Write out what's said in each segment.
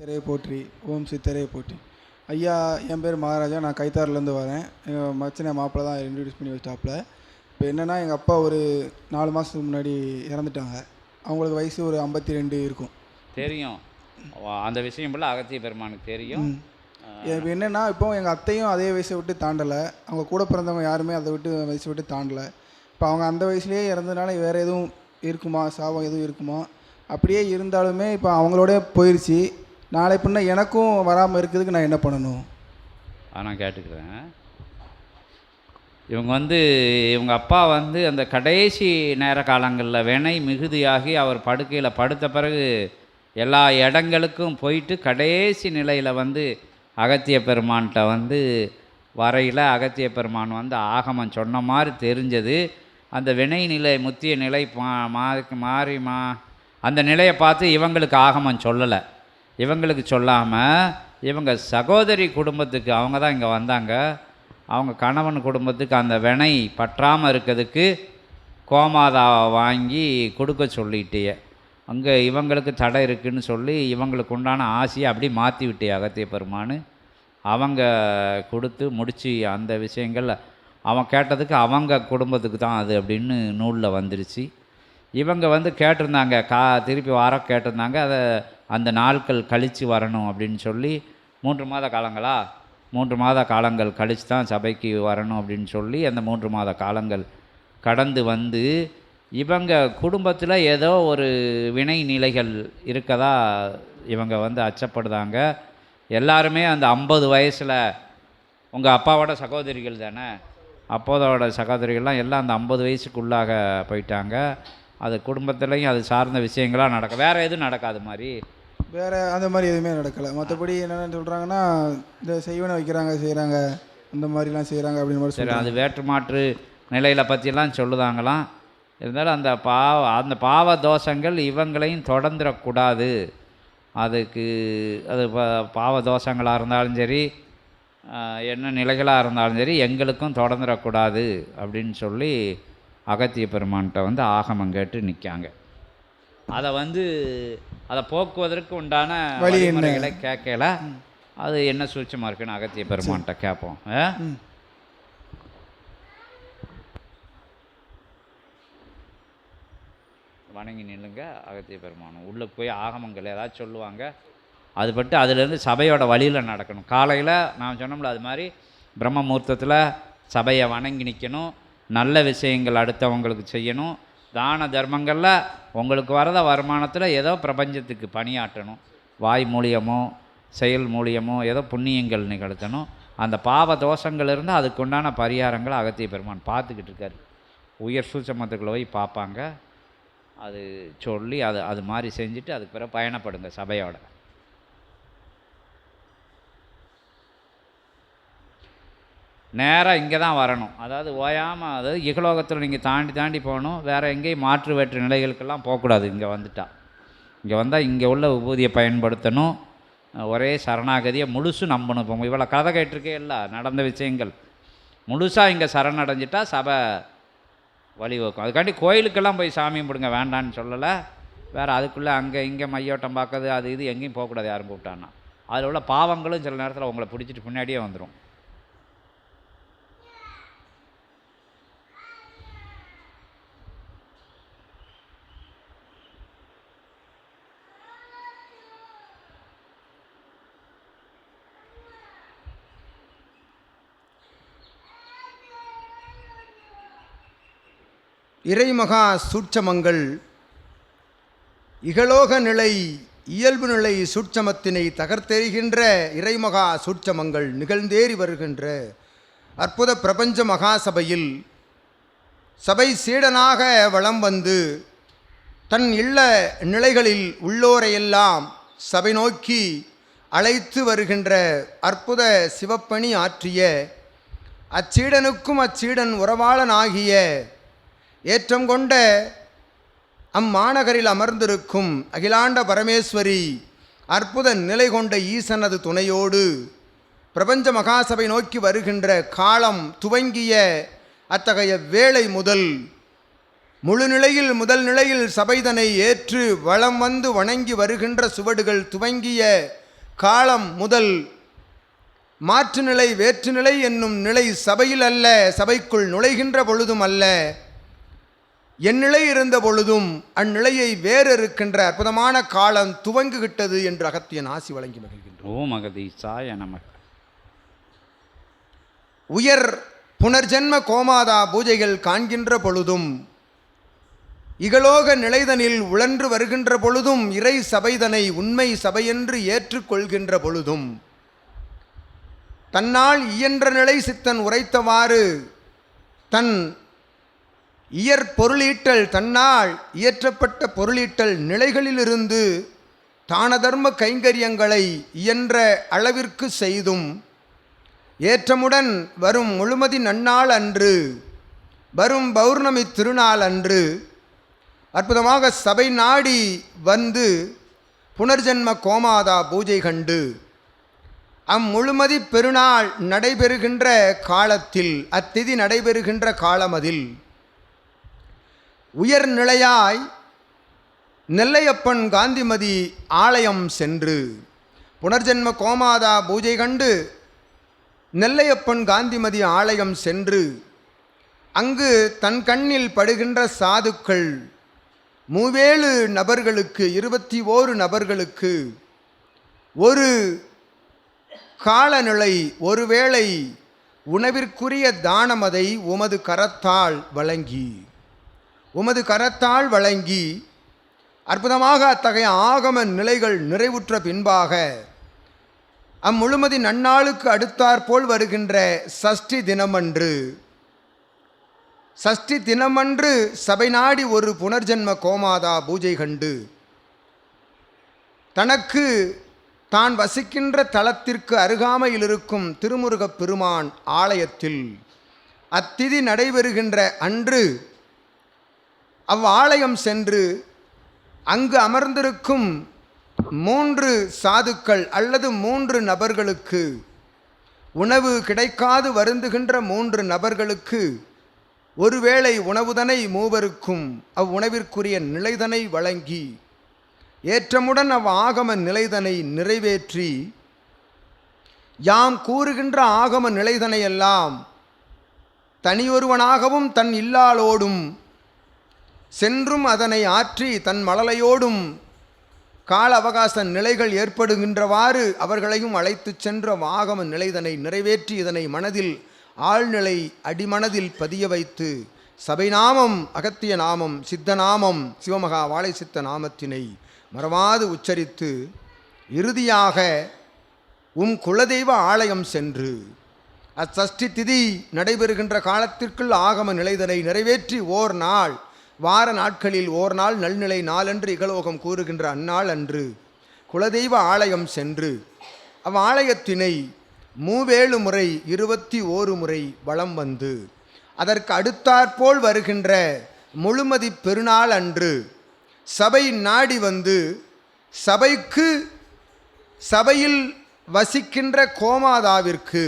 சித்தரே போற்றி ஓம் சித்தரே போற்றி. ஐயா என் பேர் மகாராஜா. நான் கைத்தாறுலேருந்து வரேன். எங்கள் மச்சனை மாப்பிள்ளை தான் இன்ட்ரடியூஸ் பண்ணி வச்சிட்டாப்புல. இப்போ என்னென்னா எங்கள் அப்பா ஒரு நாலு மாதத்துக்கு முன்னாடி இறந்துட்டாங்க. அவங்களுக்கு வயசு ஒரு ஐம்பத்தி ரெண்டு இருக்கும். தெரியும். அந்த விஷயம் போல அகத்திய பெருமானுக்கு தெரியும். இப்போ என்னென்னா இப்போ எங்கள் அத்தையும் அதே வயசை விட்டு தாண்டலை. அவங்க கூட பிறந்தவங்க யாருமே அதை விட்டு வயசை விட்டு தாண்டலை. இப்போ அவங்க அந்த வயசுலேயே இறந்ததுனால வேறு எதுவும் இருக்குமா? சாபம் எதுவும் இருக்குமா? அப்படியே இருந்தாலுமே இப்போ அவங்களோட போயிடுச்சு நாளை பின்ன எனக்கும் வராமல் இருக்கிறதுக்கு நான் என்ன பண்ணணும்? ஆ, நான் கேட்டுக்கிறேன். இவங்க வந்து இவங்க அப்பா வந்து அந்த கடைசி நேர காலங்களில் வினை மிகுதியாகி அவர் படுக்கையில் படுத்த பிறகு எல்லா இடங்களுக்கும் போயிட்டு கடைசி நிலையில் வந்து அகத்திய பெருமான்கிட்ட வந்து வரையில் அகத்திய பெருமான் வந்து ஆகமம் சொன்ன மாதிரி தெரிஞ்சது. அந்த வினை நிலை முத்திய நிலை மா மா- மாறி மா அந்த நிலையை பார்த்து இவங்களுக்கு ஆகமம் சொல்லலை. இவங்களுக்கு சொல்லாமல் இவங்க சகோதரி குடும்பத்துக்கு அவங்க தான் இங்கே வந்தாங்க. அவங்க கணவன் குடும்பத்துக்கு அந்த வினை பற்றாமல் இருக்கிறதுக்கு கோமாதாவை வாங்கி கொடுக்க சொல்லிட்டே அங்கே இவங்களுக்கு தடை இருக்குன்னு சொல்லி இவங்களுக்கு உண்டான ஆசையை அப்படி மாற்றி விட்டே அகத்திய பெருமானு. அவங்க கொடுத்து முடித்து அந்த விஷயங்களில் அவன் கேட்டதுக்கு அவங்க குடும்பத்துக்கு தான் அது அப்படின்னு நூலில் வந்துருச்சு. இவங்க வந்து கேட்டிருந்தாங்க கா திருப்பி வர கேட்டிருந்தாங்க அதை அந்த நாட்கள் கழித்து வரணும் அப்படின்னு சொல்லி மூன்று மாத காலங்களா? மூன்று மாத காலங்கள் கழித்து தான் சபைக்கு வரணும் அப்படின்னு சொல்லி அந்த மூன்று மாத காலங்கள் கடந்து வந்து இவங்க குடும்பத்தில் ஏதோ ஒரு வினை நிலைகள் இருக்கதா இவங்க வந்து அச்சப்படுதாங்க. எல்லாருமே அந்த ஐம்பது வயசில் உங்கள் அப்பாவோட சகோதரிகள் தானே? அப்போதோட சகோதரிகள்லாம் எல்லாம் அந்த ஐம்பது வயசுக்குள்ளாக போயிட்டாங்க. அது குடும்பத்துலேயும் அது சார்ந்த விஷயங்களாக நடக்கும் வேறு எதுவும் நடக்காது மாதிரி? வேறு அந்த மாதிரி எதுவுமே நடக்கலை. மற்றபடி என்னென்னு சொல்கிறாங்கன்னா இந்த செய்வனை வைக்கிறாங்க செய்கிறாங்க அந்த மாதிரிலாம் செய்கிறாங்க அப்படின்னு மாதிரி சரி அது வேற்று மாற்று நிலையில் பற்றிலாம் சொல்லுதாங்களாம். இருந்தாலும் அந்த பாவ அந்த பாவ தோஷங்கள் இவங்களையும் தொடர்ந்துடக்கூடாது. அதுக்கு அது பாவ தோஷங்களாக இருந்தாலும் சரி என்ன நிலைகளாக இருந்தாலும் சரி எங்களுக்கும் தொடர்ந்துடக்கூடாது அப்படின்னு சொல்லி அகத்திய பெருமான்கிட்ட வந்து ஆகமம் கேட்டு நிற்காங்க அதை வந்து அதை போக்குவதற்கு உண்டான? வழிமுறைகளை கேட்கல. அது என்ன சூட்சமாக இருக்குன்னு அகத்திய பெருமான்கிட்ட கேட்போம். வணங்கி நில்லுங்க அகத்திய பெருமானம் உள்ளே போய் ஆகமங்கள் ஏதாச்சும் சொல்லுவாங்க. அது பட்டு அதுலேருந்து சபையோட வழியில் நடக்கணும். காலையில் நான் சொன்னோம்ல அது மாதிரி பிரம்ம முகூர்த்தத்தில் சபையை வணங்கி நிற்கணும் நல்ல விஷயங்கள் அடுத்தவங்களுக்கு செய்யணும். தான தர்மங்களில் உங்களுக்கு வரத வருமானத்தில் ஏதோ பிரபஞ்சத்துக்கு பணியாற்றணும். வாய் மூலியமோ செயல் மூலியமோ ஏதோ புண்ணியங்கள் நிகழ்த்தணும் அந்த பாவ தோஷங்கள் இருந்தால் அதுக்குண்டான பரிகாரங்களை அகத்திய பெருமான் பார்த்துக்கிட்டு இருக்காரு. உயர் சூச்சமத்துக்குள்ளே போய் பார்ப்பாங்க. அது சொல்லி அது அது மாதிரி செஞ்சுட்டு அதுக்கு பிறகு பயணப்படுங்க சபையோட. நேராக இங்கே தான் வரணும். அதாவது ஓயாமல் அதாவது இகலோகத்தில் நீங்கள் தாண்டி தாண்டி போகணும். வேறு எங்கேயும் மாற்று வேற்று நிலைகளுக்கெல்லாம் போகக்கூடாது. இங்கே வந்துட்டால் இங்கே வந்தால் இங்கே உள்ள விபூதியை பயன்படுத்தணும். ஒரே சரணாகதியை முழுசு நம்பணும். இப்போ இவ்வளோ கதை கேட்டிருக்கே இல்லை நடந்த விஷயங்கள். முழுசாக இங்கே சரணடைஞ்சிட்டா சபை வழிவகுக்கும். அதுக்காண்டி கோயிலுக்கெல்லாம் போய் சாமி கும்பிடுங்க வேண்டான்னு சொல்லலை. வேறு அதுக்குள்ளே அங்கே இங்கே மையோட்டம் பார்க்கறது அது இது எங்கேயும் போகக்கூடாது யாரும் கூப்பிட்டான்னா. அதில் உள்ள பாவங்களும் சில நேரத்தில் உங்களை பிடிச்சிட்டு பின்னாடியே வந்துடும் இறைமகா சூட்சமங்கள் இகலோக நிலை இயல்பு நிலை சூட்சமத்தினை தகர்த்தெறிகின்ற இறைமகா சூட்சமங்கள் நிகழ்ந்தேறி வருகின்ற அற்புத பிரபஞ்ச மகாசபையில் சபை சீடனாக வலம் வந்து தன் இல்ல நிலைகளில் உள்ளோரையெல்லாம் சபை நோக்கி அழைத்து வருகின்ற அற்புத சிவப்பணி ஆற்றிய அச்சீடனுக்கும் அச்சீடன் உறவாளனாகிய ஏற்றம் கொண்ட அம்மாநகரில் அமர்ந்திருக்கும் அகிலாண்ட பரமேஸ்வரி அற்புத நிலை கொண்ட ஈசனது துணையோடு பிரபஞ்ச மகாசபை நோக்கி வருகின்ற காலம் துவங்கிய அத்தகைய வேளை முதல் முழு நிலையில் முதல் நிலையில் சபைதனை ஏற்று வளம் வந்து வணங்கி வருகின்ற சுவடுகள் துவங்கிய காலம் முதல் மாற்றுநிலை வேற்றுநிலை என்னும் நிலை சபையில் அல்ல சபைக்குள் நுழைகின்ற பொழுதும் அல்ல. என் நிலை இருந்த பொழுதும் அந்நிலையை வேறு இருக்கின்ற அற்புதமான காலம் துவங்குகிட்டது என்று அகத்தியன் ஆசி வழங்கி மகிழ்கின்றோம் ஓம் அகதீசாய நமக உயர் புனர்ஜென்ம கோமாதா பூஜைகள் காண்கின்ற பொழுதும் இகலோக நிலைதனில் உழன்று வருகின்ற பொழுதும் இறை சபைதனை உண்மை சபையென்று ஏற்றுக்கொள்கின்ற பொழுதும் தன்னால் இயன்ற நிலை சித்தன் உரைத்தவாறு தன் இயற் பொருளீட்டல் தன்னால் இயற்றப்பட்ட பொருளீட்டல் நிலைகளிலிருந்து தானதர்ம கைங்கரியங்களை இயன்ற அளவிற்கு செய்தும் ஏற்றமுடன் வரும் முழுமதி நன்னாள் அன்று வரும் பௌர்ணமி திருநாள் அன்று அற்புதமாக சபை நாடி வந்து புனர்ஜென்ம கோமாதா பூஜை கண்டு அம்முழுமதி பெருநாள் நடைபெறுகின்ற காலத்தில் அத்திதி நடைபெறுகின்ற காலமதில் உயர்நிலையாய் நெல்லையப்பன் காந்திமதி ஆலயம் சென்று புனர்ஜென்ம கோமாதா பூஜை கண்டு நெல்லையப்பன் காந்திமதி ஆலயம் சென்று அங்கு தன் கண்ணில் படுகின்ற சாதுக்கள் மூவேழு நபர்களுக்கு இருபத்தி ஓரு நபர்களுக்கு ஒரு காலநிலை ஒருவேளை உணவிற்குரிய தானமதை உமது கரத்தால் வழங்கி. உமது கரத்தால் வழங்கி அற்புதமாக அத்தகைய ஆகம நிலைகள் நிறைவுற்ற பின்பாக அம்முழுமதி நன்னாளுக்கு அடுத்தாற்போல் வருகின்ற சஷ்டி தினமன்று சஷ்டி தினமன்று சபை நாடி ஒரு புனர்ஜென்ம கோமாதா பூஜை கண்டு தனக்கு தான் வசிக்கின்ற தலத்திற்கு அருகாமையில் இருக்கும் திருமுருகப் பெருமான் ஆலயத்தில் அத்திதி நடைபெறுகின்ற அன்று அவ்வாலயம் சென்று அங்கு அமர்ந்திருக்கும் மூன்று சாதுக்கள் அல்லது மூன்று நபர்களுக்கு உணவு கிடைக்காது வருந்துகின்ற மூன்று நபர்களுக்கு ஒருவேளை உணவுதனை மூவருக்கும் அவ்வுணவிற்குரிய நிலைதனை வழங்கி ஏற்றமுடன் அவ் ஆகம நிலைதனை நிறைவேற்றி யாம் கூறுகின்ற ஆகம நிலைதனையெல்லாம் தனியொருவனாகவும் தன் இல்லாளோடும் சென்றும் அதனை ஆற்றி தன் மழலையோடும் கால அவகாச நிலைகள் ஏற்படுகின்றவாறு அவர்களையும் அழைத்துச் சென்ற ஆகம நிலைதனை நிறைவேற்றி இதனை மனதில் ஆழ்நிலை அடிமனதில் பதிய வைத்து சபை நாமம் அகத்திய நாமம் சித்த நாமம் சிவமகா வாழை சித்த நாமத்தினை மறவாது உச்சரித்து இறுதியாக உம் குலதெய்வ ஆலயம் சென்று அச்சஷ்டி திதி நடைபெறுகின்ற காலத்திற்குள் ஆகம நிலைதனை நிறைவேற்றி ஓர் நாள் வார நாட்களில் ஓர் நாள் நல்நிலை நாளன்று இகலோகம் கூறுகின்ற அந்நாள் அன்று குலதெய்வ ஆலயம் சென்று அவ் ஆலயத்தினை மூவேழு முறை இருபத்தி ஓரு முறை வலம் வந்து அதற்கு அடுத்தாற்போல் வருகின்ற முழுமதி பெருநாள் அன்று சபை நாடி வந்து சபைக்கு சபையில் வசிக்கின்ற கோமாதாவிற்கு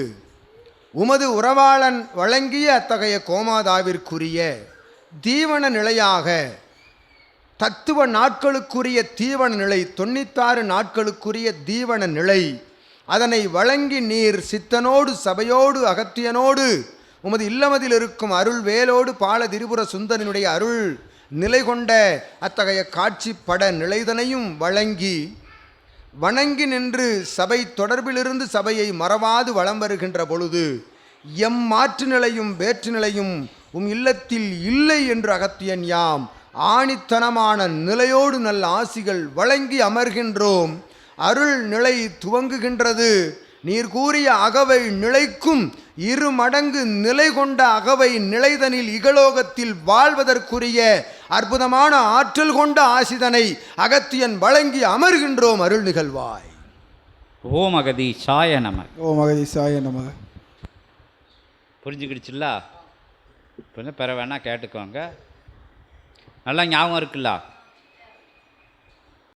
உமது உறவாளன் வழங்கிய அத்தகைய கோமாதாவிற்குரிய தீவன நிலையாக தத்துவ நாட்களுக்குரிய தீவன நிலை தொண்ணூத்தாறு நாட்களுக்குரிய தீவன நிலை அதனை வழங்கி நீர் சித்தனோடு சபையோடு அகத்தியனோடு உமது இல்லமதில் இருக்கும் அருள் வேலோடு பால திரிபுர சுந்தரனுடைய அருள் நிலை கொண்ட அத்தகைய காட்சி பட நிலைதனையும் வழங்கி வணங்கி நின்று சபை தொடர்பிலிருந்து சபையை மறவாது வலம் வருகின்ற பொழுது எம் மாற்று நிலையும் வேற்று நிலையும் உம் இல்லத்தில் இல்லை என்று அகத்தியன் யாம். ஆணித்தனமான நிலையோடு நல்ல ஆசிகள் வழங்கி அமர்கின்றோம். அருள் நிலை துவங்குகின்றது. நீர் கூறிய அகவை நிலைக்கும் இரு மடங்கு நிலை கொண்ட அகவை நிலைதனில் இகலோகத்தில் வாழ்வதற்குரிய அற்புதமான ஆற்றல் கொண்ட ஆசிதனை அகத்தியன் வழங்கி அமர்கின்றோம் அருள் நிகழ்வாய். ஓம் அகதீசாய நமக. ஓ மகதீசாய நமக. புரிஞ்சுக்கிடுச்சுல்ல? கொஞ்சம் பிற வேணால் கேட்டுக்கோங்க. நல்லா ஞாபகம் இருக்குல்ல?